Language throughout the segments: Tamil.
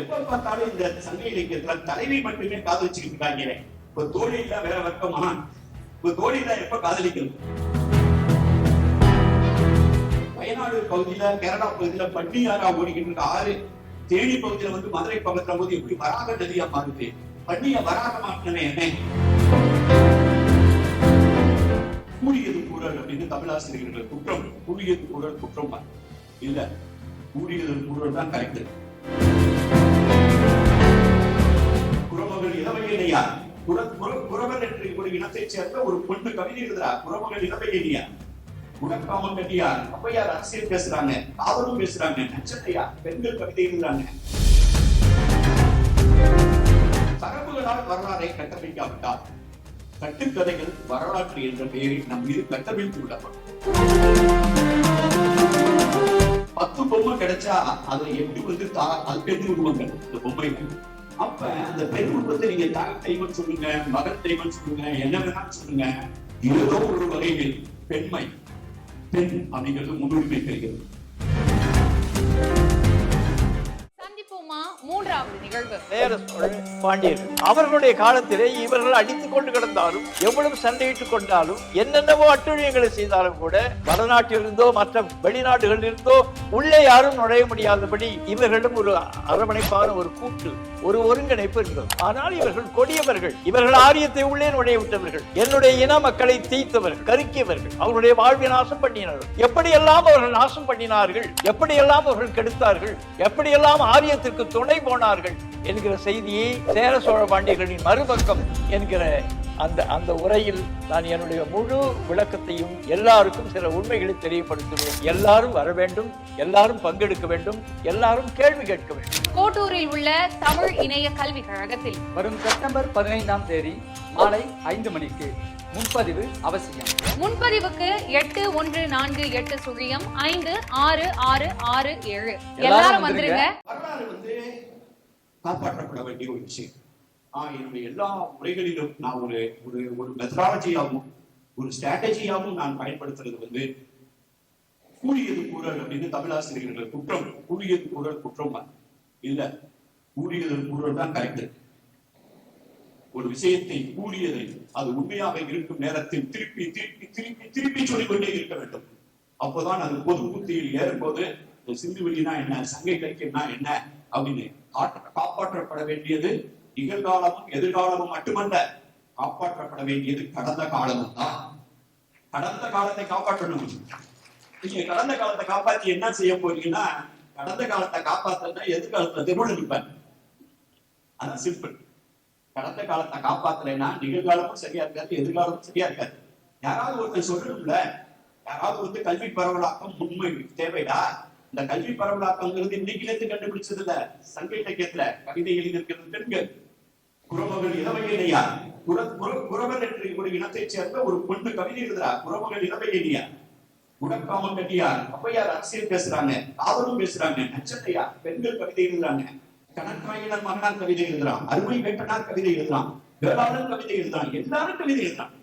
எப்ப பார்த்தாலும் இந்த சங்க இலக்கியத்துல தலைவி மட்டுமே காதலிச்சுக்கிட்டு இருக்காங்க. இப்ப தோழி இல்ல வேற வர்க்கமா இப்ப தோழி தான் எப்ப காதலிக்கணும்? வயநாடு பகுதியில கேரளா பகுதியில பன்னியாரா ஓடிக்கிட்டு இருக்க ஆறு தேனி பகுதியில வந்து மதுரை பக்கத்துல போது எப்படி வராக நதியா மாறுது? பண்ணிய வராக மாற்றின என்ன? கூடியது கூறல் அப்படின்னு தமிழாசிரியர்கள் குற்றம். கூடியது கூறல் குற்றம் இல்ல கூடியது கூறல் தான் கரெக்ட் இளவையடியா குரவர் என்று ஒரு இனத்தைச் சேர்ந்த ஒரு பொண்ணு கவிதை எழுதுறா. குரமகள் இளவையடியா குணக்காமம் கட்டியார் ஔவையார் அரசியல் பேசுறாங்க காவலும் பேசுறாங்க நச்சத்தையா பெண்கள் கவிதை எழுதுறாங்க. தரவுகளால் வரலாறை கட்டமைக்காவிட்டால் கட்டுக்கதைகள் வரலாற்று என்ற பெயரில் நம் மீது கட்டமைத்து விடப்படும். பத்து பொம்மை கிடைச்சா அதுல எப்படி வந்து தா அது பெண் உருவங்கள் இந்த பொம்மைகள் அப்ப அந்த பெண் நீங்க தாய் தெய்வம் சொல்லுங்க மகன் தெய்வம் சொல்லுங்க என்ன வேணாலும் சொல்லுங்க. ஏதோ ஒரு வகையில் பெண்மை பெண் அப்படிங்கிறது முன்னுரிமை பெறுகிறது. அவர்களுடைய காலத்திலே இவர்கள் அடித்துக் கொண்டு கிடந்தாலும் எவ்வளவு சண்டையிட்டுக் கொண்டாலும் என்னென்னவோ அட்டுழியங்களை செய்தாலும் கூட வடநாட்டிலிருந்தோ மற்ற வெளிநாடுகளில் இருந்தோ உள்ளே யாரும் நுழைய முடியாதபடி இவர்களிடம் ஒரு அரவணைப்பான ஒரு கூட்டு ஒரு ஒருங்கிணைப்பு இருக்கிறது ஆனால் இவர்கள் கொடியவர்கள். இவர்கள் ஆரியத்தை உள்ளே நுழைய விட்டவர்கள் என்னுடைய இன மக்களை தீர்த்தவர்கள் கருக்கியவர்கள். அவருடைய வாழ்வை நாசம் பண்ணினார்கள். எப்படியெல்லாம் அவர்கள் நாசம் பண்ணினார்கள்? எப்படியெல்லாம் அவர்கள் கெடுத்தார்கள்? எப்படியெல்லாம் ஆரியத்திற்கு துணை போனார்கள்? என்கிற செய்தியை சேர சோழ பாண்டியர்களின் மறுபக்கம் என்கிற அந்த அந்த உரையில் நான் என்னுடைய முழு விளக்கத்தையும் எல்லாருக்கும் சில உண்மைகளை தெரியப்படுத்துவேன். எல்லாரும் வர வேண்டும் எல்லாரும் பங்கெடுக்க வேண்டும் எல்லாரும் கேள்வி கேட்க வேண்டும். கோட்டூரில் உள்ள தமிழ் இணைய கல்விக் கழகத்தில். வரும் செப்டம்பர் பதினைந்தாம் தேதி மாலை ஐந்து மணிக்கு முன்பதிவு அவசியம். முன்பதிவுக்கு எட்டு ஒன்று நான்கு எட்டு சுழியம் ஐந்து ஆறு ஆறு ஆறு ஏழு. எல்லாரும் வந்துருங்க. வந்துருங்க. வரலாறு வந்து காப்பாற்றப்பட வேண்டிய ஒரு விஷயம். என்னுடைய எல்லா முறைகளிலும் நான் ஒரு ஒரு ஒரு மெத்தடாலஜியாகவும் ஒரு ஸ்ட்ராட்டஜியாகவும் நான் பயன்படுத்துறது வந்து கூடியது கூறல் அப்படின்னு தமிழாசிரியர்கள் குற்றம் கூடியது கூறல் குற்றம் இல்ல கூடியது கூறல் தான் கரெக்ட் ஒரு விஷயத்தை கூடியதை அது உண்மையாக இருக்கும் நேரத்தில் திருப்பி திருப்பி திருப்பி திருப்பி சொல்லிக்கொண்டே இருக்க வேண்டும். அப்போதான் அது பொது புத்தியில் ஏறும்போது இந்த சிந்து வெளினா என்ன சங்கை இலக்கியம்னா என்ன அப்படின்னு காப்பாற்றப்பட வேண்டியது நிகழ்காலமும் எதிர்காலமும் மட்டுமல்ல காப்பாற்றப்பட வேண்டியது கடந்த காலமும் தான். கடந்த காலத்தை காப்பாற்றணும். நீங்க கடந்த காலத்தை காப்பாத்தி என்ன செய்ய போறீங்கன்னா கடந்த காலத்தை காப்பாத்துறதுனா எதிர்காலத்துல திருமணம் இருப்பேன் அதான் சிம்பிள் கடந்த காலத்தை காப்பாத்தலைன்னா நிகழ்காலமும் சரியா இருக்காது எதிர்காலமும் சரியா இருக்காது. யாராவது ஒருத்தர் சொல்லணும்ல யாராவது வந்து கல்வி பரவலாக்கம் உண்மை தேவைடா. இந்த கல்வி பரவலாக்கங்கிறது இன்னைக்கிலிருந்து கண்டுபிடிச்சது இல்ல. சங்க இலக்கியத்துல கவிதை எழுதியிருக்கிறது பெண்கள். குரமகள் இளவையடியா குரவர் என்று ஒரு இனத்தைச் சேர்ந்த ஒரு பொண்ணு கவிதை எழுதுறா. குரமகள் இளவையடியா குணக்காமம் கட்டியார் அப்பையார் அரசியல் பேசுறாங்க காவலும் பேசுறாங்க நச்சத்தையா? பெண்கள் கவிதை எழுதுறாங்க. கணக்காயினர் மகனார் கவிதை எழுதுறான் அருமை வேட்டனார் கவிதை எழுதுறான் வேளாளர் கவிதை எழுதுறான் எல்லாரும் கவிதை எழுதுறான்.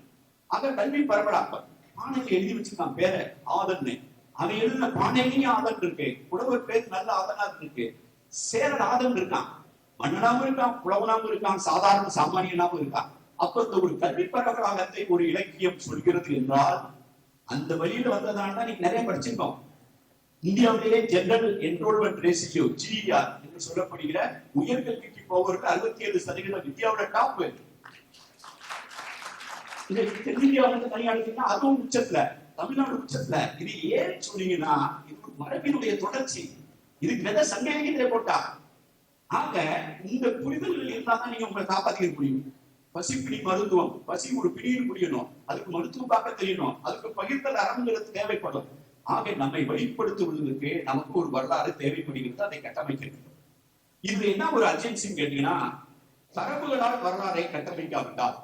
ஆக கல்வி பரவலாக்கம். மாணவி எழுதி வச்சிருக்கான் பேர ஆதன்னு அவன் எழுதின பானையிலையும் ஆதன் இருக்கு. புலவர் பேர் நல்ல ஆதனா இருக்கு. சேரன் ஆதன் இருக்கான். மன்னனாவும் இருக்கான் புலவனாவும் இருக்கான் சாதாரண சாமானியனாவும் இருக்கான். அப்ப இந்த ஒரு கல்வி பரவலாக்கத்தை ஒரு இலக்கியம் சொல்கிறது என்றால் அந்த வழியில வந்ததால தான் நீங்க நிறைய படிச்சிருக்கோம். இந்தியாவிலேயே ஜெனரல் என்ரோல்மெண்ட் ரேசியோ ஜிஆர் என்று சொல்லப்படுகிற உயர்கல்விக்கு போவதற்கு அறுபத்தி ஏழு சதவீதம் இந்தியாவோட டாப் இது தென்னிந்தியா வந்து தனியா அதுவும் உச்சத்துல. தமிழ்நாடு உச்சத்துல இது ஏன் சொன்னீங்கன்னா இது ஒரு மரபினுடைய தொடர்ச்சி. இதுக்கு வித சங்க போட்டா. ஆக இந்த புரிதல்கள் இருந்தாதான் நீங்க உங்களை காப்பாத்திக்க முடியும். பசிப்பிடி மருத்துவம் பசி ஒரு பிடியில் புரியணும். அதுக்கு மருத்துவம் பார்க்க தெரியணும். அதுக்கு பகிர்ந்தல் அறங்கிறது தேவைப்படும். ஆக நம்மை வெளிப்படுத்துவதற்கு நமக்கு ஒரு வரலாறு தேவைப்படுகிறது. அதை கட்டமைக்கிறது. இது என்ன ஒரு அர்ஜென்சின்னு கேட்டீங்கன்னா தரவுகளால் வரலாறை கட்டமைக்காவிட்டால்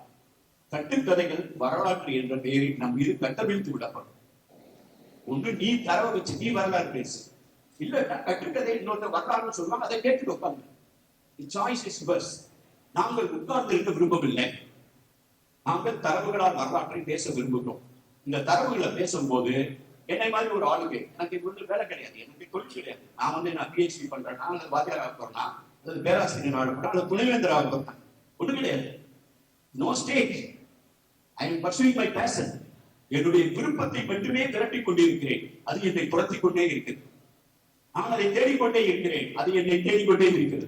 கட்டுக்கதைகள் வரலாற்று என்ற பெயரில் நம் மீது கட்டவிழ்த்து விடப்படும். ஒண்ணு நீ தரவை வச்சு நீ வரலாறு பேசு. இல்ல கட்டுக்கதை இன்னொருத்தர் வரலாறுன்னு சொல்லுவாங்க அதை கேட்டு உட்காந்து சாய்ஸ் இஸ் பஸ் நாங்கள் உட்கார்ந்து இருக்க விரும்பவில்லை. நாங்கள் தரவுகளால் வரலாற்றை பேச விரும்புகிறோம். இந்த தரவுகளை பேசும்போது என்னை மாதிரி ஒரு ஆளுக்கு எனக்கு இது வேலை கிடையாது. எனக்கு தொழில் கிடையாது. நான் வந்து நான் பிஹெச்டி பண்றேன். நான் வாத்தியாராக போறேன்னா அது பேராசிரியர் ஆகட்டும் அல்லது துணைவேந்தர் ஆகட்டும் ஒண்ணு கிடையாது. No state I am pursuing my passion என்னுடைய விருப்பத்தை மட்டுமே திரட்டிக் கொண்டிருக்கிறேன். அது என்னை துரத்திக் கொண்டே இருக்கிறது. நான் அதை தேடிக்கொண்டே இருக்கிறேன். அது என்னை தேடிக்கொண்டே இருக்கிறது.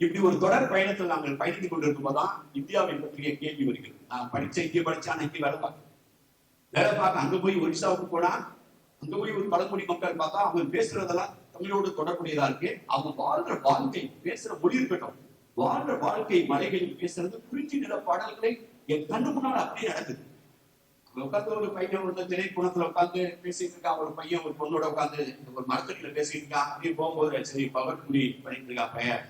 இப்படி ஒரு தொடர் பயணத்தில் நாங்கள் பயணித்துக் கொண்டிருக்கும் போதுதான் இந்தியாவை பற்றிய கேள்வி வருகிறது. நான் படிச்ச இங்கே படிச்சா இங்கே வேலை பார்க்க வேலை பார்க்க அங்க போய் ஒரிசாவுக்கு போனா அங்க போய் ஒரு பழங்குடி மக்கள் பார்த்தா அவங்க பேசுறதெல்லாம் தமிழோடு தொடர்புடையதா இருக்கு. அவங்க வாழ்ற வாழ்க்கை பேசுற மொழி இருக்கட்டும். வாழ்ற வாழ்க்கை மலைகளில் பேசுறது குறிஞ்சி நில பாடல்களை என் கண்ணு முன்னால் அப்படியே நடக்குது உட்காந்து ஒரு பையன் ஒரு திரைக்குணத்துல உட்காந்து பேசிட்டு இருக்கான் ஒரு பையன் ஒரு பொண்ணோட உட்காந்து ஒரு மரத்துக்குள்ள பேசிட்டு இருக்கான் அப்படியே போகும்போது சரி பவர் குடி பண்ணிட்டு இருக்கா பையன்.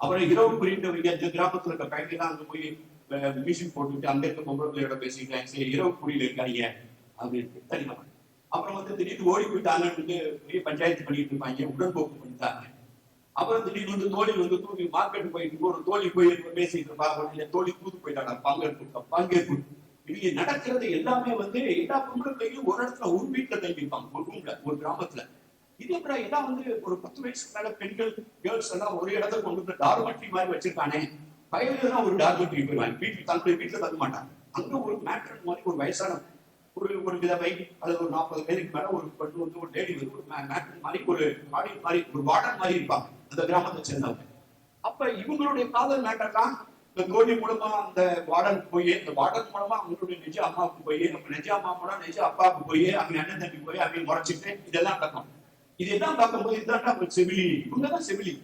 அப்புறம் இரவு குறிட்டு இந்த கிராமத்துல இருக்க பையன் தான் அங்க போய் மியூசிக் போட்டுட்டு அங்க இருக்க பொம்பளை பிள்ளையோட பேசிக்கிறேன் சரி இரவு குடியில இருக்காங்க அப்படின்னு தனிமா அப்புறம் வந்து திடீர்னு ஓடி போயிட்டாங்கன்னு பெரிய பஞ்சாயத்து பண்ணிட்டு இருப்பாங்க. உடன்போக்கு பண்ணிட்டாங்க. அப்புறம் திடீர்னு வந்து தோழி வந்து தூக்கி மார்க்கெட் போயிட்டு ஒரு தோழி போய் பேசிட்டு இருப்பா உடனே தோழி கூத்து போயிட்டாங்க பங்கேற்பு பங்கேற்பு இவங்க நடக்கிறது எல்லாமே வந்து எல்லா பொம்பளை ஒரு இடத்துல ஒரு வீட்டுல தங்கியிருப்பாங்க ஒரு ரூம்ல ஒரு கிராமத்துல. இது கூட எல்லாம் வந்து ஒரு பத்து வயசுக்கு மேல பெண்கள் கேர்ள்ஸ் எல்லாம் ஒரு இடத்துல கொண்டு வந்து டார்மெட்ரி மாதிரி வச்சிருக்கானே. வயதுல ஒரு டார்மெட்ரி போயிருவாங்க வீட்டுல தங்க வீட்டுல தங்க மாட்டாங்க அங்க ஒரு மேட்ரன் மாதிரி ஒரு வயசான ஒரு ஒரு விதவை அல்லது ஒரு நாற்பது பேருக்கு மேல ஒரு பெண் வந்து ஒரு லேடி வந்து ஒரு மாதிரி ஒரு வாடி மாதிரி ஒரு வார்டன் மாதிரி இருப்பாங்க. அந்த கிராமத்தை சேர்ந்தவங்க. அப்ப இவங்களுடைய காதல் மேட்டர்லாம் இந்த தோழி மூலமா அந்த வார்டன் போய் இந்த வார்டன் மூலமா அவங்களுடைய நிஜ அம்மாவுக்கு போய் நம்ம நிஜ அம்மா மூலம் நிஜ அப்பாவுக்கு போய் அவங்க அண்ணன் தம்பி போய் அவங்க முறைச்சிட்டு இதெல்லாம் நடக்கும் இதெல்லாம் பார்க்கும்போது இதுதான் செவிலி. இவங்கதான் செவிலி.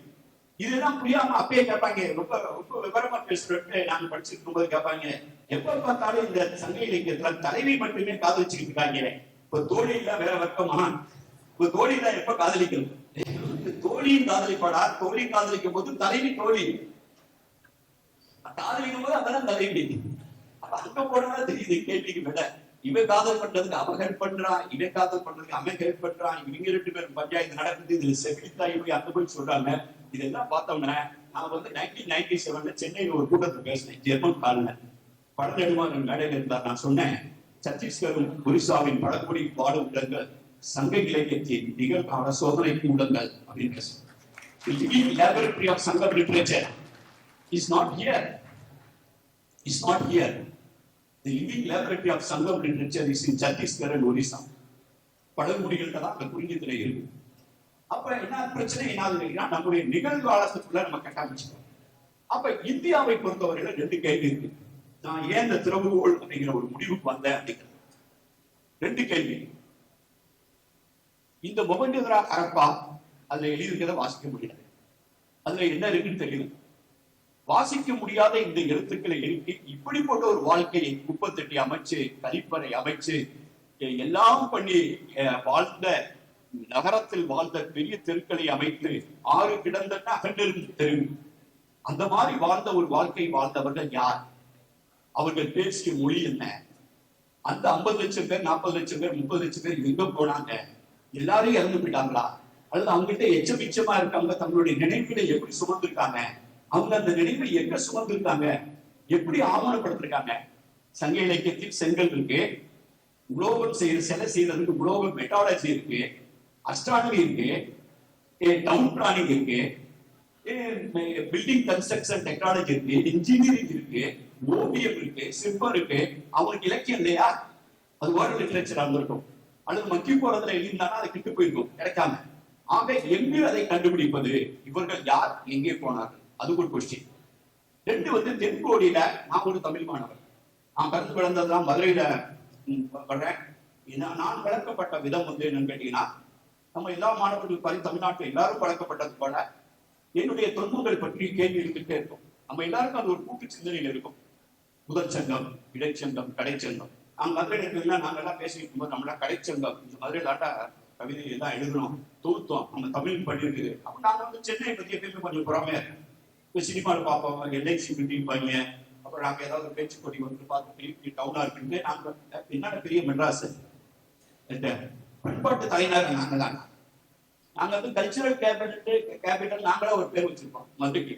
இதெல்லாம் புரியாம அப்பயே கேட்பாங்க ரொம்ப ரொம்ப விவரமா பேசுறேன் நாங்க படிச்சிருக்கும் போது கேட்பாங்க எப்ப பார்த்தாலும் இந்த சங்க இலக்கியத்துல தலைவி மட்டுமே காதலிச்சுக்கிட்டு இருக்காங்க. இப்ப தோழி இல்ல வேற வர்க்கமா இப்ப தோழி தான் எப்ப காதலிக்கணும்? தோழியும் காதலிப்பாடா? தோழி காதலிக்கும் போது தலைவி தோழி. காதலிக்கும் போது அதெல்லாம் தலைவி. அப்ப அங்க போனா தெரியுது கேள்விக்கு விட இவன் காதல் பண்றதுக்கு அவன் ஹெல்ப் பண்றான் இவன் காதல் பண்றதுக்கு அவன் ஹெல்ப் பண்றான் இவங்க ரெண்டு பேரும் பஞ்சாயத்து நடக்குது இதுல செவிலித்தா இவங்க அங்க போய் சொல்றாங்க. இதெல்லாம் பார்த்தோம்னா நான் வந்து நைன்டீன் நைன்டி செவன்ல சென்னையில ஒரு கூட்டத்தில் பேசினேன் ஜெர்மன் காலில் படநெடுமாறன் மேடையில் இருந்தார் நான் சொன்னேன் சத்தீஸ்கரும் ஒரிசாவின் பழங்குடி பாட உள்ளங்கள் சங்க இலக்கியத்தின் நிகழ்கால சோதனைக்கு உள்ளங்கள் அப்படின்னு பேசுறேன் The living laboratory of Sangam literature is not here. Is not here. The living laboratory of Sangam literature is in Chhattisgarh and Orissa. பழங்குடிகள்கிட்ட தான் அந்த குறிஞ்சித்திரை இருக்கு அப்ப என்ன பிரச்சனை என்ன நம்முடைய நிகழ்காலத்துக்குள்ள நம்ம கட்டமைச்சுக்கணும் அப்ப இந்தியாவை பொறுத்தவரையில ரெண்டு கேள்வி இருக்கு நான் ஏன் இந்த திறவுகோள் அப்படிங்கிற ஒரு முடிவுக்கு வந்தேன் அப்படிங்கிறது. ரெண்டு கேள்வி. இந்த மொபண்டிதரா அரப்பா அதுல எழுதியிருக்கிறத வாசிக்க முடியாது. அதுல என்ன இருக்குன்னு தெரியல. வாசிக்க முடியாத இந்த எழுத்துக்களை எழுப்பி இப்படிப்பட்ட ஒரு வாழ்க்கையை குப்பத்தட்டி அமைச்சு கழிப்பறை அமைச்சு எல்லாம் பண்ணி அஹ், வாழ்ந்த நகரத்தில் வாழ்ந்த பெரிய தெருக்களை அமைத்து ஆறு கிடந்த அகன்றிருந்த தெரு. அந்த மாதிரி வாழ்ந்த ஒரு வாழ்க்கை வாழ்ந்தவர்கள் யார்? அவர்கள் பேசிய மொழி என்ன? அந்த ஐம்பது லட்சம் பேர் நாற்பது லட்சம் பேர் முப்பது லட்சம் பேர் எங்க போனாங்க? எல்லாரும் இறந்து போயிட்டாங்களா? அல்லது அவங்ககிட்ட எச்சபிச்சமா இருக்காங்க தங்களுடைய நினைவுகளை எப்படி சுமந்திருக்காங்க? அவங்க அந்த நினைவை எங்க சுமந்திருக்காங்க? எப்படி ஆவணப்படுத்திருக்காங்க? சங்க இலக்கியத்தில் செங்கல் இருக்கு. உலோகம் செய்யற சிலை செய்யறதுக்கு குளோபல் மெட்டாலஜி இருக்கு. அஸ்ட்ரானமி இருக்கு. டவுன் பிளானிங் இருக்கு. பில்டிங் கன்ஸ்ட்ரக்ஷன் டெக்னாலஜி இருக்கு. இன்ஜினியரிங் இருக்கு. ஓவியம் இருக்கு சிற்பம் இருக்கு அவருக்கு இலக்கியம் இல்லையா அது வேர்ல்ட் லிட்ரேச்சர் இருந்திருக்கும். அல்லது மக்கி போறதுல எழுதியிருந்தாங்கன்னா அது கிட்டு போயிருக்கும் கிடைக்காம. ஆக எங்கு அதை கண்டுபிடிப்பது? இவர்கள் யார்? எங்கே போனார்கள்? அது ஒரு கொஸ்டின் ரெண்டு வந்து தென்கோடியில நான் ஒரு தமிழ் மாணவர். நான் பிறந்து பிறந்ததுதான் மதுரையில ம், வர்றேன் ஏன்னா நான் வளர்க்கப்பட்ட விதம் வந்து என்னன்னு கேட்டீங்கன்னா நம்ம எல்லா மாணவர்களுக்கு பாதி தமிழ்நாட்டில் எல்லாரும் வளர்க்கப்பட்டது போல என்னுடைய தொன்மங்கள் பற்றி கேள்வி இருந்துட்டே இருக்கும். நம்ம எல்லாருக்கும் அது ஒரு கூட்டு சிந்தனையில் இருக்கும். முதல் சங்கம் இடைச்சங்கம் கடைச்சங்கம். நாங்க மதுரை இருக்கிறதுலாம் நாங்க பேசிட்டு இருக்கும்போது நம்மளா கடைச்சங்கம். இந்த மதுரையில் ஆட்டா கவிதை எல்லாம் எழுதுறோம் தொகுத்தோம். நம்ம தமிழ் பண்ணியிருக்குது அப்ப நாங்க வந்து சென்னை பத்தி எப்பயுமே கொஞ்சம் புறமே இப்போ சினிமாவில் பார்ப்போம் எல்ஐசி பிடிப்பாங்க அப்புறம் நாங்கள் ஏதாவது பேச்சு கொடி வந்து பார்த்து பெரிய டவுனா இருக்குன்னு நாங்கள் என்னென்ன பெரிய மெட்ராஸ். பண்பாட்டு தலைநகர் நாங்க தான் நாங்கள் வந்து கல்ச்சுரல் கேபிட்டல் கேபிட்டல் நாங்களே ஒரு பேர் வச்சிருக்கோம் மதுரைக்கு.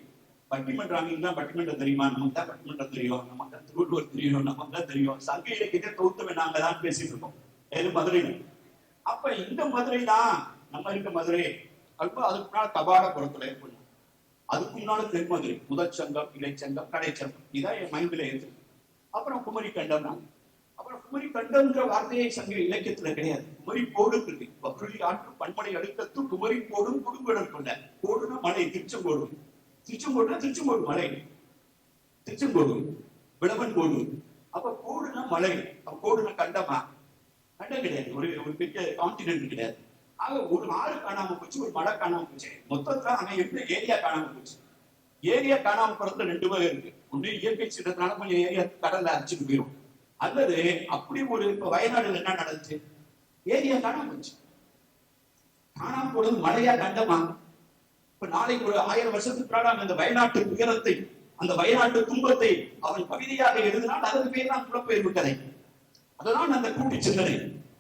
பட்டிமன்ற அங்க பட்டிமன்றம் தெரியுமா? நமக்கு தான் பட்டிமன்றம் தெரியும். நமக்கு தான் திருவள்ளுவர் தெரியும். நமக்கு தான் தெரியும். சங்க இலக்கியத்தை தொகுத்தவன் நாங்க தான் பேசிட்டு இருக்கோம். எது மதுரையில் அப்ப இந்த மதுரை தான் நம்ம இருக்க மதுரை. அப்ப அதுக்கு முன்னாடி கபாடபுரத்துல ஏற்படும் அதுக்கு முன்னால தென்மதுரை முதற்சங்கம் இடைச்சங்கம் கடைச்சங்கம் இதான் என் மைண்ட்ல இருக்கு. அப்புறம் குமரி கண்டம் அப்புறம் குமரி கண்டம்ன்ற வார்த்தையை சங்க இலக்கியத்துல கிடையாது. குமரி போடு இருக்கு. பக்ருளி ஆற்று பண்மனை அடுக்கத்து குமரி போடும் குடும்பம் கொண்ட போடுனா மலை போடும் திருச்செங்கோடுனா திருச்செங்கோடு மலை. திருச்செங்கோடு விளவன் கோடு அப்ப கோடுனா மலை. அப்ப கோடுனா கண்டமா? கண்டம் கிடையாது. ஒரு ஒரு பெரிய கான்டினென்ட் கிடையாது. ஆக ஒரு ஆறு காணாம போச்சு ஒரு மலை காணாம போச்சு. மொத்தத்துல ஆனா எப்படி ஏரியா காணாம போச்சு? ஏரியா காணாம போறதுல ரெண்டு வகை இருக்கு. ஒண்ணு இயற்கை சீற்றத்தினால கொஞ்சம் ஏரியா கடல்ல அடிச்சுட்டு போயிடும் அல்லது அப்படி ஒரு இப்ப வயநாடுல என்ன நடந்துச்சு? ஏரியா காணாம போச்சு. காணாம போனது மழையா கண்டமா? இப்ப நாளைக்கு ஒரு ஆயிரம் வருஷத்துக்கு முன்னாடி அந்த வயநாட்டு துயரத்தை அந்த வயநாட்டு துன்பத்தை அவன் கவிதையாக எழுதினால் அதன் பேர் தான் புலப்பெயர்வு கதை. அதுதான் அந்த கூட்டு சிந்தனை.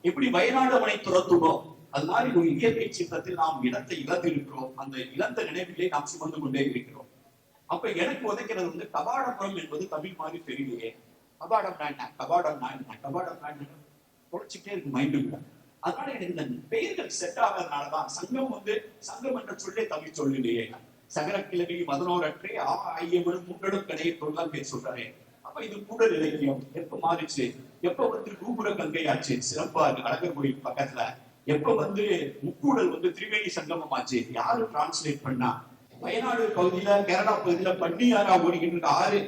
எப்படி வயநாடு அவனை துரத்துமோ அது மாதிரி ஒரு இயற்கை சித்தத்தில் நாம் இடத்தை இழந்திருக்கிறோம். அந்த இழந்த நினைவிலே நாம் சுமந்து கொண்டே இருக்கிறோம். அப்ப எனக்கு உதைக்கிறது வந்து கபாடபுரம் என்பது தமிழ் மாதிரி தெரியலையே. கபாடம் என்ன கபாடம் என்ன கபாடம் என்ன குறைச்சிட்டே இருக்கு மைண்டுக்குள்ள அதனால எனக்கு இந்த பெயர்கள் செட் ஆகாதனாலதான் சங்கம் வந்து சங்கம் என்ற சொல்லே தமிழ் சொல்லிலேயே சகர கிழவி மதனோரற்றே ஆ ஐயவனும் முன்னடும் கடையை பொருளாம் பேர் சொல்றாரு அப்ப இது கூடல் இலக்கியம் எப்ப மாறிச்சு? எப்ப வந்து கூபுர கங்கை ஆச்சு? சிறப்பா இருக்கு. அழகர் கோயில் பக்கத்துல. எப்ப வந்து முக்கூடல் வந்து திரிவேணி சங்கமம் ஆச்சு? யாரு டிரான்ஸ்லேட் பண்ணா? வயநாடு பகுதியில கேரளா பகுதியில பன்னியாரா ஓடிக்கிட்டு ஆறு.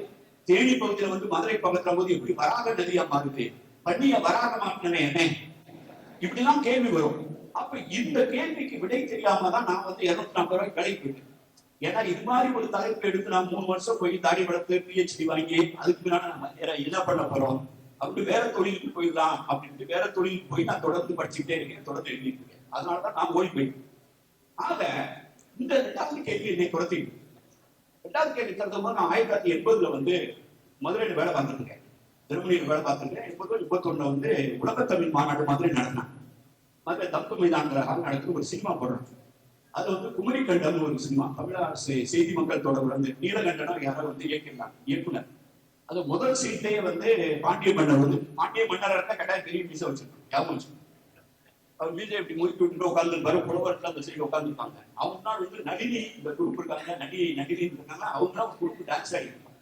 தேனி பகுதியில வந்து மதுரை பக்கத்துல போது எப்படி வராக நதியா மாறுது? பன்னிய வராக மாட்டினே என்ன இப்படிலாம் கேள்வி வரும். அப்ப இந்த கேள்விக்கு விடை தெரியாம தான் நான் வந்து இருநூத்தி நாற்பது ரூபாய் கலை போயிட்டேன். ஏன்னா இது மாதிரி ஒரு தலைப்பு எடுத்து நான் மூணு வருஷம் போய் தாடி வளர்த்து பிஹெச்டி வாங்கி அதுக்கு பின்னாடி நம்ம வேற என்ன பண்ண போறோம்? அப்படி வேற தொழிலுக்கு போயிடலாம் அப்படின்ட்டு வேற தொழிலுக்கு போய் நான் தொடர்ந்து படிச்சுக்கிட்டே இருக்கேன் தொடர்ந்து எழுதிட்டு இருக்கேன். அதனாலதான் நான் ஓடி போயிட்டேன். ஆக இந்த ரெண்டாவது கேள்வி என்னை குறைத்தி ரெண்டாவது கேள்வி தகுந்த போது நான் ஆயிரத்தி தொள்ளாயிரத்தி எண்பதுல வந்து மதுரையில வேலை வந்திருக்கேன் திருமணியில் வேலை பார்த்துருக்கேன் எண்பது முப்பத்தொன்னு வந்து உலக தமிழ் மாநாடு மாதிரி நடத்தினேன் மதுரை தப்பு மைதான நடத்துற ஒரு சினிமா போடுறேன். அது வந்து குமரி கண்டம் ஒரு சினிமா. தமிழ் அரசு செய்தி மக்கள் தொடர்பு வந்து நீலகண்டனம் யாரோ வந்து இயக்கினாங்க இயக்குனர். அது முதல் சீட்லயே வந்து பாண்டிய மன்னர் வந்து பாண்டிய மன்னர் இருந்தா கட்டாயம் பெரிய மீச வச்சிருக்கோம் ஞாபகம் அவர் மீசை இப்படி முறுக்கி விட்டு உட்கார்ந்து புலவர்கள் அந்த சைடு உட்காந்துருப்பாங்க அவங்க நாள் வந்து நடினி இந்த குரூப் இருக்காங்க நடிகை நடினின்னு இருக்காங்க அவங்க தான் குரூப் டான்ஸ் ஆகிருப்பாங்க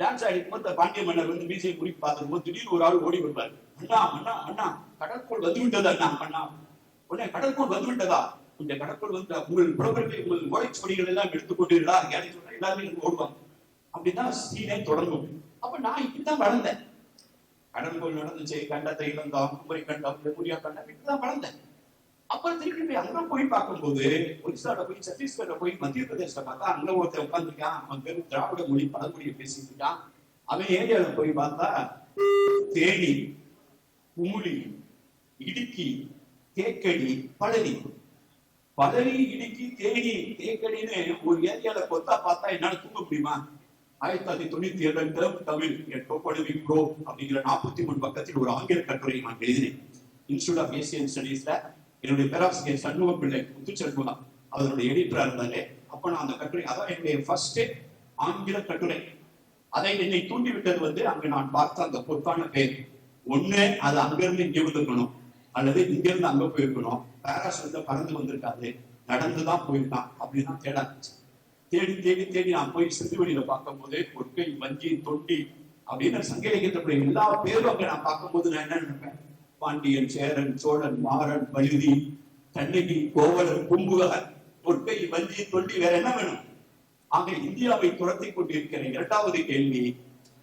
டான்ஸ் ஆடிக்கும்போது பாண்டிய மன்னர் வந்து மீசையை குறிப்பு பார்த்துக்கும்போது திடீர்னு ஒரு ஆள் ஓடி வருவார். அண்ணா அண்ணா அண்ணா கடற்கோள் வந்து விட்டது அண்ணா அண்ணா. உடனே கடற்கோள் வந்து விட்டதா? இந்த கடற்கோள் வந்து உங்கள் புலவர்களை உங்கள் ஓலைச்சுவடிகள் எல்லாம் எடுத்துக்கொண்டீர்களா யாரை சொல்றேன் எல்லாருமே இங்க ஓடுவாங்க. அப்படிதான் சீனே தொடங்கும். அப்ப நான் இப்படிதான் வளர்ந்தேன். கடற்கோள் நடந்துச்சு கண்டத்தை இழந்தோம் குமரி கண்டம் புரியா கண்டம் இப்படிதான் வளர்ந்தேன். அப்புறம் திருப்பி போய் அங்க போய் பார்க்கும்போது ஒரிசால போய் சத்தீஸ்கர்ல போய் மத்திய பிரதேசத்தை பார்த்தா அங்க ஒருத்தன் உட்காந்துருக்கான் அவன் பேரு திராவிட மொழி பழமொழியை பேசிட்டு இருக்கான். அவன் ஏரியால போய் பார்த்தா தேனி குமுளி இடுக்கி தேக்கடி பழனி. பழனி இடுக்கி தேனி தேக்கடின்னு ஒரு ஏரியால கொத்தா பார்த்தா என்னால தூங்க முடியுமா? ஆயிரத்தி தொள்ளாயிரத்தி தொண்ணூத்தி ஏழு தமிழ். எட்டோப்படுவி ப்ரோ அப்படிங்கிற நாற்பத்தி மூணு பக்கத்தில் ஒரு ஆங்கில கட்டுரை நான் எழுதினேன். இன்ஸ்டியூட் ஆஃப் ஏசியன் ஸ்டடீஸ்ல என்னுடைய பேராசிரியர் சண்முக பிள்ளை முத்துச்செல்வம் அவருடைய எடிட்டரா இருந்தாரு அப்ப நான் அந்த கட்டுரை அதான் என்னுடைய ஃபர்ஸ்ட் ஆங்கில கட்டுரை. அதை என்னை தூண்டி விட்டது வந்து அங்கு நான் பார்த்த அந்த பொத்தான பேர் ஒண்ணு அது அங்கிருந்து இங்கே வந்திருக்கணும். அல்லது இங்கிருந்து அங்க போயிருக்கணும். பேராசூட்ல பறந்து வந்திருக்காது. நடந்துதான் போயிருக்கான். அப்படின்னு தேட ஆரம்பிச்சு தேடி தேடி தேடி நான் போய் சிறுவழியில பார்க்கும்போது கொற்கை வஞ்சி தொண்டி அப்படின்னு சங்க இலக்கியத்துடைய எல்லா பேரும் அங்க நான் பார்க்கும்போது நான் என்ன நினைப்பேன்? பாண்டியன் சேரன் சோழன் மாறன் மழுதி கண்ணகி கோவலன் பூம்புகார் பொற்கை வஞ்சி தொண்டி வேற என்ன வேணும்? ஆக இந்தியாவை துரத்தி கொண்டிருக்கிற இரண்டாவது கேள்வி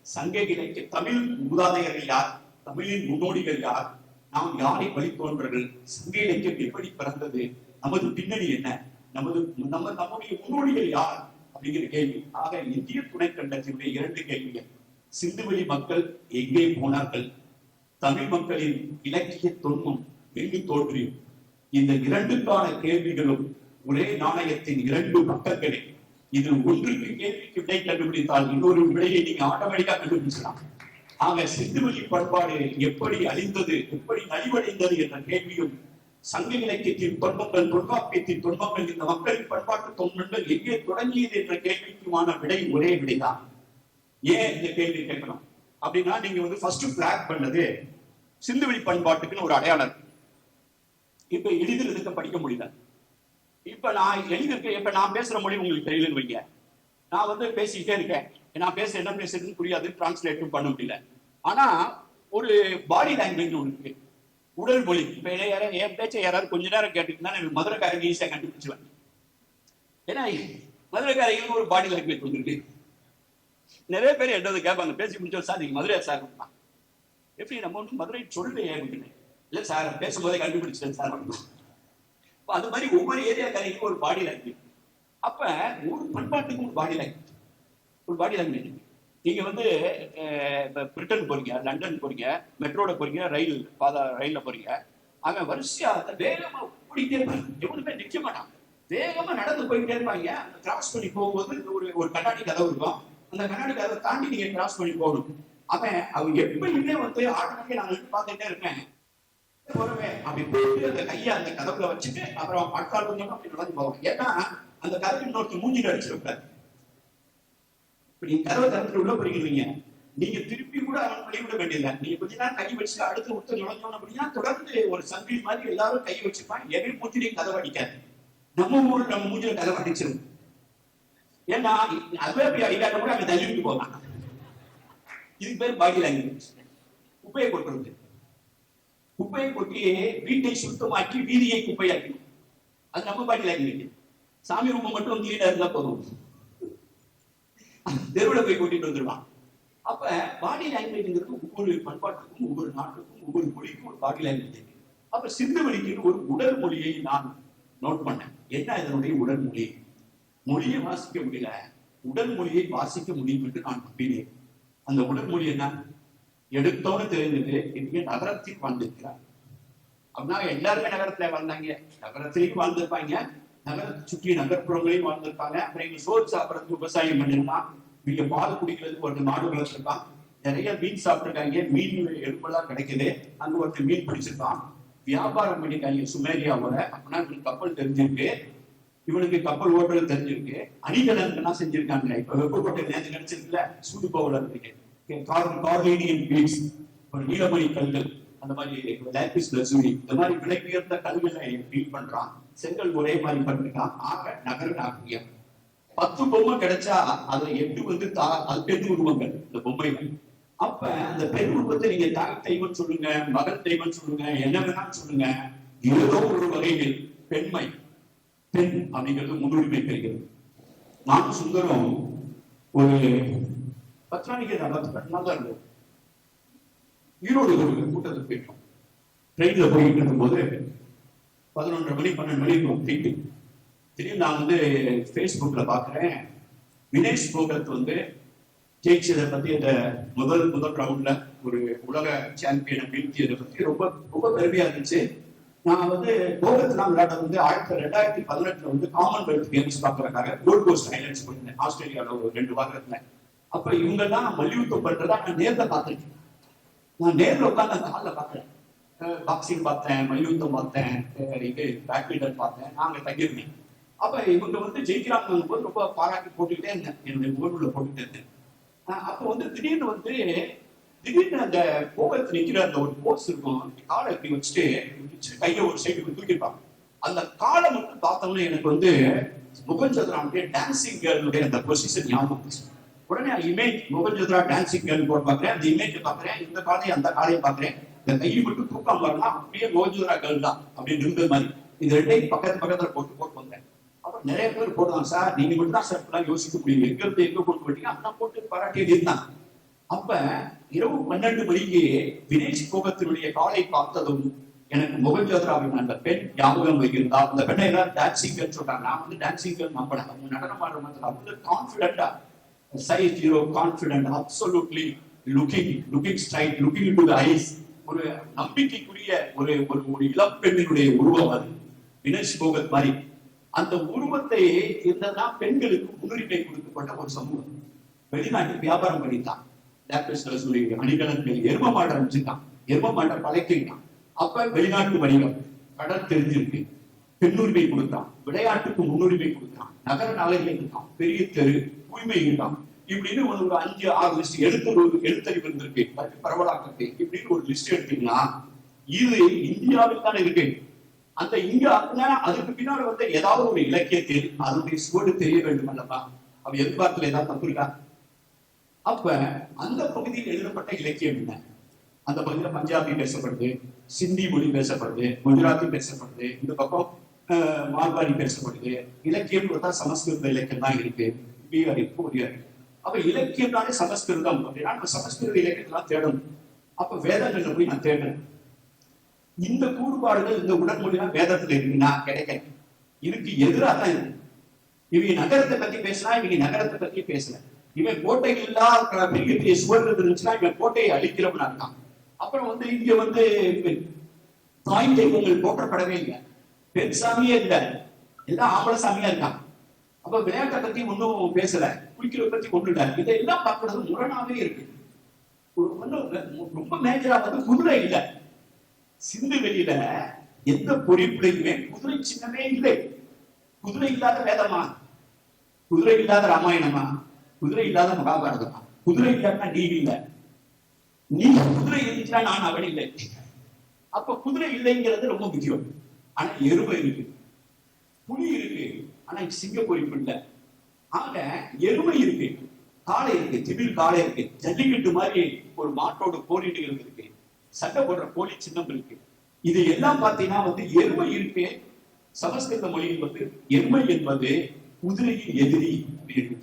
சங்க இலக்கிய தமிழ் மூதாதையர்கள் யார்? தமிழின் முன்னோடிகள் யார்? நாம் யாரை வழித்தோன்றர்கள் சங்க இலக்கியம் எப்படி பிறந்தது? நமது பின்னணி என்ன? நமது நம்ம நம்முடைய முன்னோடிகள் யார்? அப்படிங்கிற கேள்வி. ஆக இந்திய துணைக்கண்டத்தினுடைய இரண்டு கேள்விகள். சிந்துவெளி மக்கள் எங்கே போனார்கள்? தமிழ் மக்களின் இலக்கிய தொன்மம் எங்கு தோன்றியும் இந்த இரண்டுக்கான கேள்விகளும் ஒரே நாணயத்தின் இரண்டு பக்கங்களே. இது ஒன்றுக்கு கேள்விக்கு விடை கண்டுபிடித்தால் இன்னொரு விடையை நீங்க ஆட்டோமேட்டிக்கா கண்டுபிடிச்சலாம் ஆக சிந்துவெளி பண்பாடு எப்படி அழிந்தது எப்படி நலிவடைந்தது என்ற கேள்வியும் சங்க இலக்கியத்தின் தொன்மங்கள் தொல்காப்பியத்தின் தொன்மங்கள் இந்த மக்களின் பண்பாட்டு தொன்மங்கள் எங்கே தொடங்கியது என்ற கேள்விக்குமான விடை ஒரே விடைதான். ஏன் இந்த கேள்வி கேட்கணும் அப்படின்னா நீங்க வந்து ஃபர்ஸ்ட் பிளாக் பண்ணது சிந்துவெளி பண்பாட்டுக்குன்னு ஒரு அடையாளம். இருக்கு. இப்ப எளிதில் இருக்க படிக்க முடியல. இப்ப நான் எழுதியிருக்க இப்ப நான் பேசுற மொழி உங்களுக்கு தெரியலன்னு வைங்க. நான் வந்து பேசிக்கிட்டே இருக்கேன். நான் பேச என்ன பேசுறதுன்னு புரியாது டிரான்ஸ்லேட்டும் பண்ண முடியல. ஆனா ஒரு பாடி லாங்குவேஜ் ஒன்று இருக்கு. உடல் மொழி. இப்ப யாரா என் பேச்சை யாராவது கொஞ்ச நேரம் கேட்டுட்டுனா மதுரைக்காரங்க ஈஸியா கண்டுபிடிச்சுவேன் ஏன்னா மதுரைக்காரங்களுக்கு ஒரு பாடி லாங்குவேஜ் ஒன்று இருக்கு. நிறைய பேர் என்னது கேட்பாங்க பேசி முடிச்சோம் சார் நீங்க மதுரை சார்? எப்படி நம்ம ஒன்றும் மதுரை சொல்லலையே அப்படின்னு. இல்லை சார் பேசும்போதே கண்டுபிடிச்சேன் சார். இப்போ அது மாதிரி ஒவ்வொரு ஏரியா கரைக்கும் ஒரு பாடி லாங்குவேஜ் அப்ப ஒரு பண்பாட்டுக்கும் ஒரு பாடி லாங்குவேஜ் ஒரு பாடி லாங்குவேஜ் நீங்க வந்து இப்போ பிரிட்டன் போறீங்க லண்டன் போறீங்க மெட்ரோல போறீங்க ரயில் பாதா ரயில்ல போறீங்க. அவன் வரிசையா அந்த வேகமா ஓடிட்டே இருப்பான் எவனுமே நிற்க மாட்டான். வேகமா நடந்து போயிட்டே இருப்பாங்க. அந்த கிராஸ் பண்ணி போகும்போது ஒரு ஒரு கண்ணாடி கதவு இருக்கும். அந்த கண்ணாடி கதவை தாண்டி நீங்க கிராஸ் பண்ணி போகணும். அவன் அவன் எப்பயுமே வந்து ஆட்டோமேட்டிக்கா நான் நின்னு பார்த்துட்டே இருப்பேன். வருவேன் அப்படி போயிட்டு அந்த கையை அந்த கதவுல வச்சுட்டு அப்புறம் பட்கால் கொஞ்சம் அப்படி நடந்து போவான். ஏன்னா அந்த கதவு இன்னொருத்தர் மூஞ்சில அடிச்சிருப்பாரு. இப்ப நீங்க கதவை திறந்துட்டு உள்ள போறீங்க நீங்க திருப்பி கூட அவன் வெளியிட வேண்டியதில்லை. நீங்க கொஞ்ச நேரம் கை வச்சு அடுத்து ஒருத்தர் நுழைஞ்சோம் அப்படின்னா தொடர்ந்து ஒரு சங்கிலி மாதிரி எல்லாரும் கை வச்சுப்பான். எவன் மூஞ்சிலையும் கதவை அடிக்காது. நம்ம ஊர்ல நம்ம மூஞ்சில கதவை அடிச்சிரும். ஏன்னா அதுவே போய் அடிக்காட்ட கூட அப்படி தள்ளி விட்டு போவாங்க இதுக்கு பேர் பாடி லாங்குவேஜ் குப்பையை கொட்டுறது. குப்பையை கொட்டி வீட்டை சுத்தமாக்கி வீதியை குப்பையாக்கணும் அது நம்ம பாடி லாங்குவேஜ் சாமி ரூம் மட்டும் கிளீனா இருந்தா போதும். தெருவுல போய் கூட்டிட்டு வந்துருவான். அப்ப பாடி லாங்குவேஜ்ங்கிறது ஒவ்வொரு பண்பாட்டுக்கும் ஒவ்வொரு நாட்டுக்கும் ஒவ்வொரு மொழிக்கும் ஒரு பாடி லாங்குவேஜ் அப்ப சிந்து மொழிக்கு ஒரு உடல் மொழியை நான் நோட் பண்ணேன். என்ன இதனுடைய உடல் மொழி? மொழியை வாசிக்க முடியல. உடல் மொழியை வாசிக்க முடியும் என்று நான் நம்பினேன். அந்த உடல் மொழி என்ன? எடுத்தோடு தெரிந்தது இங்கே நகரத்தில் வாழ்ந்திருக்கிறார். அப்படின்னா எல்லாருமே நகரத்துல வாழ்ந்தாங்க. நகரத்திலையும் வாழ்ந்திருப்பாங்க. நகரத்தை சுற்றி நகர்ப்புறங்களையும் வாழ்ந்திருப்பாங்க. அப்புறம் இங்க சோறு சாப்பிடறதுக்கு விவசாயம் பண்ணிருப்பான். இங்க பால் குடிக்கிறதுக்கு ஒரு மாடு வளர்த்துருப்பான். நிறைய மீன் சாப்பிட்டுருக்காங்க. மீன் எலும்பெல்லாம் கிடைக்குது. அங்க ஒருத்தர் மீன் பிடிச்சிருக்கான் வியாபாரம் பண்ணிருக்காங்க சுமேரியாவோட அப்படின்னா கப்பல் தெரிஞ்சிருக்கு. இவனுக்கு கப்பல் ஓட்டுறது தெரிஞ்சிருக்கு. அணிகலன் என்ன செஞ்சிருக்காங்க? இப்ப வெப்பக்கோட்டை நேற்று கிடைச்சிருக்குல்ல சூடு பவுல இருக்கு கார் கார்லேனியன் பீட்ஸ் ஒரு நீலமணி கல்கள் அந்த மாதிரி லேபிஸ் லசூரி இந்த மாதிரி விலை உயர்ந்த கல்களை ஃபீல் பண்றான். செங்கல் ஒரே மாதிரி பண்ணிருக்கான். ஆக நகர நாகரிகம் பத்து பொம்மை கிடைச்சா அதுல எட்டு வந்து தா அது பெண் உருவங்கள் இந்த பொம்மைகள் அப்ப அந்த பெண் உருவத்தை நீங்க தாய் தெய்வம் சொல்லுங்க மகன் தெய்வம் சொல்லுங்க என்ன வேணாலும் சொல்லுங்க. ஏதோ ஒரு வகையில் பெண்மை. பெண் அப்படிங்கிறது முன்னுரிமை பெறுகிறது. நானும் சுந்தரம் ஒரு பத்து நாளைக்கு பத்து தான் இருந்தோம் ஈரோடு ஒரு கூட்டத்துக்கு போயிட்டோம். ட்ரெயினில் போயிட்டு இருக்கும்போது பதினொன்றரை மணி பன்னெண்டு மணிக்கு போயிட்டு திடீர்னு நான் வந்து ஃபேஸ்புக்ல பாக்குறேன் வினேஷ் போகத் வந்து ஜெயிச்சதை பற்றி அந்த முதல் முதல் ரவுண்டில் ஒரு உலக சாம்பியனை வீழ்த்தியதை பற்றி ரொம்ப ரொம்ப பெருமையாக இருந்துச்சு. நான் வந்து போகத் விளையாட வந்து ஆயிரத்தி ரெண்டாயிரத்தி பதினெட்டுல வந்து காமன்வெல்த் கேம்ஸ் பார்க்கறதுக்காக கோல்ட் கோஸ்ட் ஹைலைட்ஸ் போயிருந்தேன். ஆஸ்திரேலியாவில் ஒரு ரெண்டு வாரத்துல அப்ப இவங்க தான் மல்யுத்தம் பண்றதா நான் நேர்ல பார்த்திருக்கேன் நான் நேர்ல உட்காந்து அந்த ஹாலில் பார்த்தேன். பாக்ஸிங் பார்த்தேன் மல்யுத்தம் பார்த்தேன் இது பேட்மிண்டன் பார்த்தேன். நாங்க தங்கியிருந்தேன் அப்ப இவங்க வந்து ஜெயிக்கிறாங்க போது ரொம்ப பாராட்டி போட்டுக்கிட்டே இருந்தேன். என்னுடைய முகநூல போட்டுக்கிட்டே இருந்தேன். அப்போ வந்து திடீர்னு வந்து திடீர்னு அந்த கோபத்து நிக்கிற அந்த ஒரு போஸ் இருக்கும். காலை இப்படி வச்சுட்டு கையை ஒரு சைடு தூக்கிருப்பாங்க அந்த காலை மட்டும் பார்த்தோம்னா எனக்கு வந்து முகஞ்சதுரானுடைய டான்சிங் கேர்ளுடைய அந்த பொசிஷன் ஞாபகம் உடனே இமேஜ் முகஞ்சதுரா டான்சிங் கேர்ள் போட்டு பாக்குறேன் அந்த இமேஜ் பாக்குறேன் இந்த காலையும் அந்த காலையும் பாக்குறேன் இந்த கையை மட்டும் தூக்கம் வரலாம் அப்படியே முகஞ்சதுரா கேர்ள் தான் அப்படின்னு இருந்த மாதிரி. இது ரெண்டையும் பக்கத்து பக்கத்துல போட்டு போட்டு வந்தேன். அப்புறம் நிறைய பேர் போடுறாங்க சார் நீங்க மட்டும் தான் சார் யோசிக்க முடியும்? எங்க இருந்து எங்க போட்டு போட்டீங்க அதான் போட்டு பாராட்டி இருந்தாங்க அப்ப இரவு பன்னெண்டு மணிக்கு வினேஷ் கோபத்தினுடைய காலை பார்த்ததும் எனக்கு முகஞ்சோதராவின் அந்த பெண் ஞாபகம் வைக்கிறதா அந்த பெண்ணை எல்லாம் டான்சிங் சொல்றாங்க. நான் வந்து டான்சிங் நம்பினேன் அவங்க நடனம் ஆடுற மாதிரி அவங்க கான்பிடண்டா size zero confident absolutely looking looking straight looking to eyes ஒரு நம்பிக்கைக்குரிய ஒரு ஒரு ஒரு இளப்பெண்ணினுடைய உருவம் அது. வினேஷ் போகத் மாதிரி. அந்த உருவத்தை இருந்ததுதான் பெண்களுக்கு முன்னுரிமை கொடுக்கப்பட்ட ஒரு சமூகம். வெளிநாட்டு வியாபாரம் டாக்டர் லேப்டஸ் சொல்லி அணிகலன்கள் எரும மாட்டை அமைச்சிருக்கான் எரும மாட்டை பழக்கிட்டான் அப்ப வெளிநாட்டு வணிகம் கடல் தெரிஞ்சிருக்கு. பெண்ணுரிமை கொடுத்தான். விளையாட்டுக்கு முன்னுரிமை கொடுத்தான். நகர நாளைகள் இருக்கான். பெரிய தெரு தூய்மை இருக்கான் இப்படின்னு ஒரு அஞ்சு ஆறு லிஸ்ட் எழுத்து எழுத்தறிவு இருந்திருக்கு. பத்து பரவலாக்கத்தை இப்படின்னு ஒரு லிஸ்ட் எடுத்தீங்கன்னா இது இந்தியாவில் தானே இருக்கு. அந்த இங்க அதுக்கு பின்னாடி வந்து ஏதாவது ஒரு இலக்கியத்தில் அதனுடைய சுவடு தெரிய வேண்டும் அல்லவா? அவ எதிர்பார்த்துல ஏதாவது தப்பு இருக்கா? அப்ப அந்த பகுதியில் எழுதப்பட்ட இலக்கியம் என்ன? அந்த பகுதியில பஞ்சாபி பேசப்படுது சிந்தி மொழி பேசப்படுது குஜராத்தி பேசப்படுது இந்த பக்கம் அஹ், மார்வாடி பேசப்படுது. இலக்கியம் பார்த்தா சமஸ்கிருத இலக்கியம் தான் இருக்கு. பீகார் இருக்கு ஒடியா இருக்கு. அப்ப இலக்கியம்னாலே சமஸ்கிருதம். அப்படின்னா நம்ம சமஸ்கிருத இலக்கியத்தெல்லாம் தேடணும். அப்ப வேதங்கள்ல போய் நான் தேடுறேன். இந்த கூறுபாடுகள் இந்த உடன்மொழிலாம் வேதத்துல நான் கிடைக்கல இதுக்கு எதிராக தான் இருக்கு. இவங்க நகரத்தை பத்தி பேசினா இவங்க நகரத்தை பத்தி பேசல. இவன் கோட்டை இல்லா பெரிய சுவர்கள் இருந்துச்சுன்னா இவன் கோட்டையை அழிக்கிறவன் இருக்கான் அப்புறம் வந்து இங்க வந்து தாய் தெய்வங்கள் போற்றப்படவே இல்லை. பெண் சாமியே இல்லை. எல்லாம் ஆம்பளை சாமியா இருக்கான் அப்ப விளையாட்டை பத்தி ஒன்றும் பேசல. குளிக்கிறத பத்தி ஒண்ணு இதெல்லாம் பார்க்கறது முரணாவே இருக்கு. ரொம்ப மேஜரா வந்து குதிரை இல்லை. சிந்து வெளியில எந்த பொறிப்புலையுமே குதிரை சின்னமே இல்லை. குதிரை இல்லாத வேதமா? குதிரை இல்லாத ராமாயணமா? குதிரை இல்லாத மகாபாரதமா குதிரை இல்லாத நீ இல்லை. நீ குதிரை இருந்துச்சுன்னா நான் அவன் இல்லை. அப்ப குதிரை இல்லைங்கிறது ரொம்ப முக்கியம். ஆனா எருமை இருக்கு. புலி இருக்கு. ஆனா சிங்க பொறிப்பு ஆக எருமை இருக்கு. காளை இருக்கு. திமில் காளை இருக்கு. ஜல்லிக்கட்டு மாதிரி ஒரு மாட்டோட போரிட்டு இருக்கு சண்டை போடுற கோழி சின்னம் இருக்கு. இது எல்லாம் பார்த்தீங்கன்னா வந்து எருமை இருக்கு. சமஸ்கிருத மொழியில் வந்து எருமை என்பது குதிரையின் எதிரி அப்படின்னு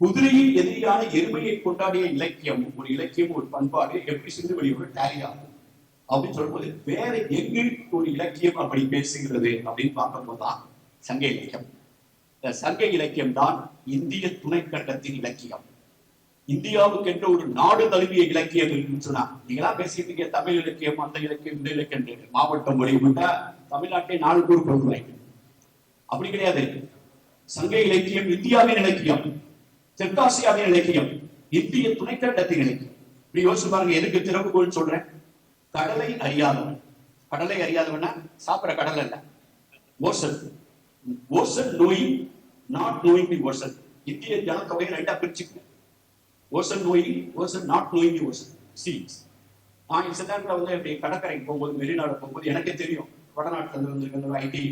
குதிரையின் எதிரியான எருமையை கொண்டாடிய இலக்கியம் ஒரு இலக்கியம் ஒரு பண்பாடு எப்படி சிந்து வெளியோட டேலி ஆகும்? அப்படின்னு சொல்லும்போது வேற எங்கு ஒரு இலக்கியம் அப்படி பேசுகிறது அப்படின்னு பார்க்கும்போது தான் சங்க இலக்கியம். இந்த சங்க இலக்கியம் தான் இந்திய துணைக்கண்டத்தின் இலக்கியம். இந்தியாவுக்கு என்ற ஒரு நாடு தழுவிய இலக்கியம் இருக்குன்னு சொன்னா நீங்களா பேசிட்டு தமிழ் இலக்கியம் அந்த இலக்கியம் இந்த இலக்கியம் என்று. மாவட்டம் மொழி தமிழ்நாட்டை நாலு கூறு கொள்வாங்க அப்படி கிடையாது. சங்க இலக்கியம் இந்தியாவின் இலக்கியம். தெற்காசியாவின் இலக்கியம் இந்திய துணைக்கண்டத்தின் இலக்கியம். இப்படி யோசிச்சு பாருங்க எதுக்கு திறவுகோல் சொல்றேன்? கடலை அறியாதவன். கடலை அறியாதவனா சாப்பிட்ற கடல் அல்ல ocean ocean knowing not knowing the ocean இந்திய ஜனத்தொகையை ரெண்டா பிரிச்சுக்கணும் ocean know ocean not knowing the ocean seas நான் சில நேரத்தில் வந்து இப்படி கடற்கரைக்கு போகும்போது வெளிநாடு போகும்போது எனக்கே தெரியும். வடநாட்டுல இருந்து வந்திருக்கிற ஐடி.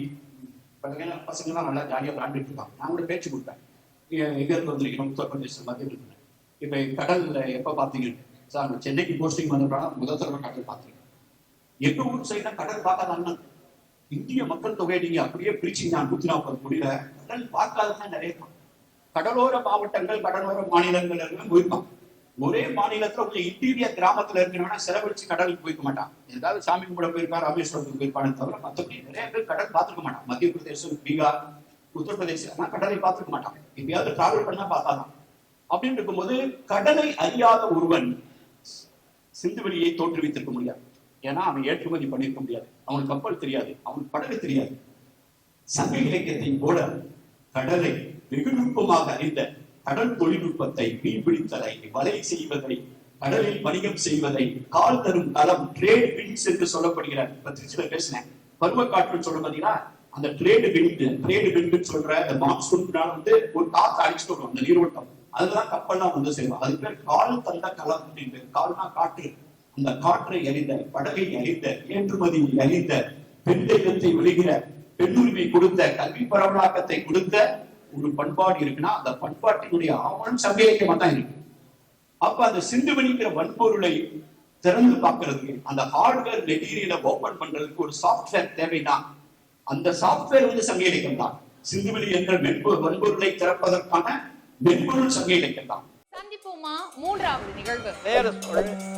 பசங்கலாம் நல்லா ஜாலியாக விளாண்டுட்டு இருக்காங்க நான் கூட பேச்சு கொடுப்பேன். எ- வந்திருக்கணும் உத்தரப்பிரதேசம் மத்திய பிரதேசம் இப்போ கடல்ல எப்போ பார்த்தீங்க சார் நான் சென்னைக்கு போஸ்டிங் வந்தப்பா முதல் தடவை கடல் பார்த்தீங்க எங்க ஊர் சைடுல கடல் பார்க்காத இந்திய மக்கள் தொகையை நீங்க அப்படியே பிரிச்சீங்க நூத்தி நாற்பது கோடியில கடல் பார்க்காததான் நிறைய இருக்கும். கடலோர மாவட்டங்கள் கடலோர மாநிலங்கள் எல்லாம் போயிருப்பான் ஒரே மாநிலத்துல உள்ள இன்டீரியர் கிராமத்துல இருக்கிறவனா செலவழிச்சு கடலுக்கு போயிருக்க மாட்டான். ஏதாவது சாமி கும்பிட போயிருப்பான் ராமேஸ்வரத்துக்கு போயிருப்பான்னு தவிர மத்தபடி நிறைய பேர் கடல் பார்த்துருக்க மாட்டான். மத்திய பிரதேசம் பீகார் உத்தரப்பிரதேச கடலை பார்த்துக்க மாட்டான். எங்கேயாவது டிராவல் பண்ணா பார்த்தாதான். அப்படின்னு இருக்கும்போது கடலை அறியாத ஒருவன் சிந்துவெளியை தோற்றுவித்திருக்க முடியாது. ஏன்னா அவன் ஏற்றுமதி பண்ணிருக்க முடியாது. அவனுக்கு கப்பல் தெரியாது. அவனுக்கு படகு தெரியாது. சங்க இலக்கியத்தை போல கடலை வெகு நுட்பமாக அறிந்த கடல் தொழில்நுட்பத்தை மீன்பிடித்தலை வலை செய்வதை கடலில் வணிகம் செய்வதை கால் தரும் களம் ட்ரேட் விண்ட்ஸ் என்று சொல்லப்படுகிற இப்ப திருச்சியில பேசினேன். பருவக்காற்றுன்னு சொல்ல பாத்தீங்கன்னா அந்த ட்ரேடு விண்ட் ட்ரேடு விண்ட்னு சொல்ற அந்த மான்சூன்னால வந்து ஒரு காத்து அடிச்சுட்டு வரும் அந்த நீரோட்டம் அதுதான் கப்பல்லாம் வந்து செய்வோம் அதுக்கு பேர் கால் தந்த களம் அப்படின்னு கால்னா காற்று. அந்த காற்றை அறிந்த படகை அறிந்த ஏற்றுமதி அறிந்த பெண் தெய்வத்தை விழுகிற பெண்ணுரிமை கொடுத்த கல்வி பரவலாக்கத்தை கொடுத்த ஒரு பண்பாடு இருக்குன்னா அந்த பண்பாட்டினுடைய ஆவணம் சங்க இலக்கியமா தான் இருக்கு. அப்ப அந்த சிந்துவெளிங்கிற வன்பொருளை திறந்து பார்க்கறதுக்கு அந்த ஹார்ட்வேர் மெட்டீரியலை ஓபன் பண்றதுக்கு ஒரு சாஃப்ட்வேர் தேவைன்னா அந்த சாஃப்ட்வேர் வந்து சங்க இலக்கியம் தான் சிந்துவெளி என்ற மென்பொருள் வன்பொருளை திறப்பதற்கான மென்பொருள் சங்க இலக்கியம் தான் சந்திப்போமா மூன்றாவது நிகழ்வு.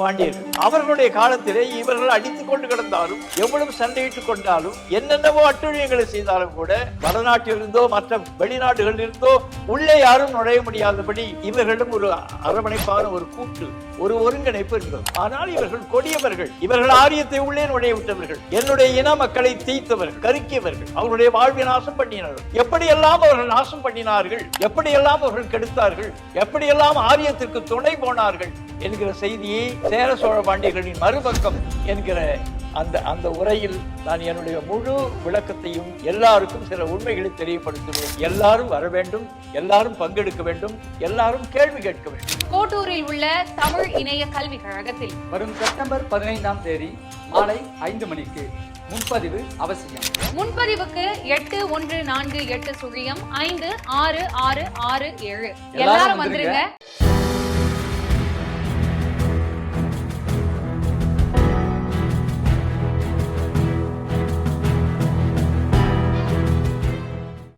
பாண்டியர்கள் அவர்களுடைய காலத்திலே இவர்கள் அடித்துக் கொண்டு கிடந்தாலும் எவ்வளவு சண்டையிட்டுக் கொண்டாலும் என்னென்னவோ அட்டுழியங்களை செய்தாலும் கூட வடநாட்டிலிருந்தோ மற்ற வெளிநாடுகளில் இருந்தோ உள்ளே யாரும் நுழைய முடியாதபடி இவர்களிடம் ஒரு அரவணைப்பான ஒரு கூட்டு ஒரு ஒருங்கிணைப்பு இருந்தது. ஆனால் இவர்கள் கொடியவர்கள். இவர்கள் ஆரியத்தை உள்ளே நுழைய விட்டவர்கள். என்னுடைய இன மக்களை தீய்த்தவர்கள் கருக்கியவர்கள். அவர்களுடைய வாழ்வை நாசம் பண்ணினார்கள். எப்படியெல்லாம் அவர்கள் நாசம் பண்ணினார்கள்? எப்படியெல்லாம் அவர்கள் கெடுத்தார்கள்? எப்படியெல்லாம் ஆரியத்திற்கு துணை போனார்கள் என்கிற செய்தியை சேர சோழ பாண்டியர்களின் மறுபக்கம் என்கிற அந்த அந்த உரையில் நான் என்னுடைய முழு விளக்கத்தையும் எல்லாருக்கும் சில உண்மைகளை தெரியப்படுத்துவேன். எல்லாரும் வர வேண்டும் எல்லாரும் பங்கெடுக்க வேண்டும் எல்லாரும் கேள்வி கேட்க வேண்டும். கோட்டூரில் உள்ள தமிழ் இணைய கல்விக் கழகத்தில். வரும் செப்டம்பர் பதினைந்தாம் தேதி மாலை ஐந்து மணிக்கு முன்பதிவு அவசியம். முன்பதிவுக்கு எட்டு ஒன்று நான்கு எட்டு சுழியம் ஐந்து ஆறு ஆறு ஆறு ஏழு. எல்லாரும். வந்துருங்க.